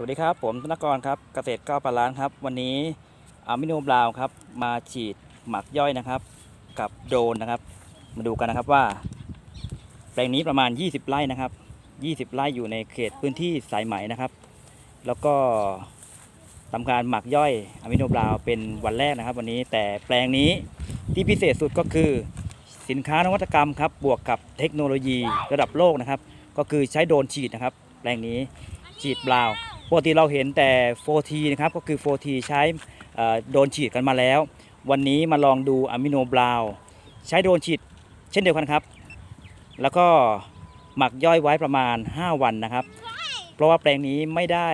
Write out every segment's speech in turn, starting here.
สวัสดีครับ ผมธนกรครับเกษตรก้าวปลาล้านครับ วันนี้อามิโนบราวน์ครับ มาฉีดหมักย่อยนะครับ กับโดรนนะครับ มาดูกันนะครับว่า แปลงนี้ประมาณ 20 ไร่นะครับ 20 ไร่อยู่ในเขตพื้นที่สายไหมนะครับ แล้วก็ทำการหมักย่อยอะมิโนบราวน์เป็นวันแรกนะครับ วันนี้แต่แปลงนี้ที่พิเศษสุดก็คือ สินค้านวัตกรรมครับ บวกกับเทคโนโลยีระดับโลกนะครับ ก็คือใช้โดรนฉีดนะครับ แปลงนี้ฉีดบราวน์ ปกติเราเห็นแต่ 4T นะครับก็คือ 4T ใช้โดนฉีดกันมาแล้ว วันนี้มาลองดูอะมิโนบราวน์ใช้โดนฉีดเช่นเดียวกันครับ แล้วก็หมักย่อยไว้ประมาณ 5 วันนะครับ เพราะว่าแปลงนี้ไม่ได้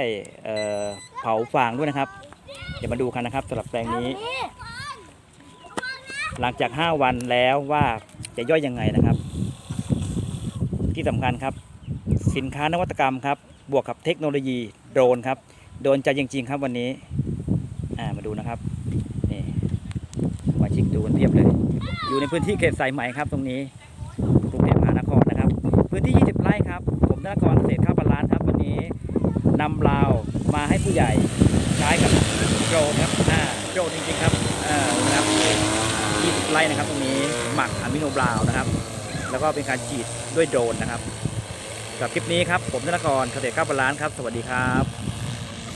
เอ่อเผาฟางด้วยนะครับ เดี๋ยวมาดูกันนะครับสำหรับแปลงนี้ หลังจาก 5 วันแล้วว่าจะย่อยยังไงนะครับ ที่สำคัญครับ สินค้านวัตกรรมครับ บวกกับเทคโนโลยีโดรนครับ โดรนจจริง ๆ ครับวันนี้ามาดูนะครับนี่มาชิกดูกันเพียบเลย อยู่ในพื้นที่เขตสายไหมครับตรงนี้กรุงเทพมหานครนะครับ พื้นที่ 20 ไร่ครับ ผมธนกรเกษตรข้าวปลาล้านครับ วันนี้นำลาวมาให้ผู้ใหญ่ใช้กับโดรนครับอ่าโดรนจริงๆครับอ่านะครับ20 ไร่นะครับ ตรงนี้หมักอะมิโนบราวน์นะครับ แล้วก็เป็นการฉีดด้วยโดรนนะครับ สำหรับคลิปนี้ครับผมธนกรเกษตรข้าวบาล้านครับ สวัสดีครับ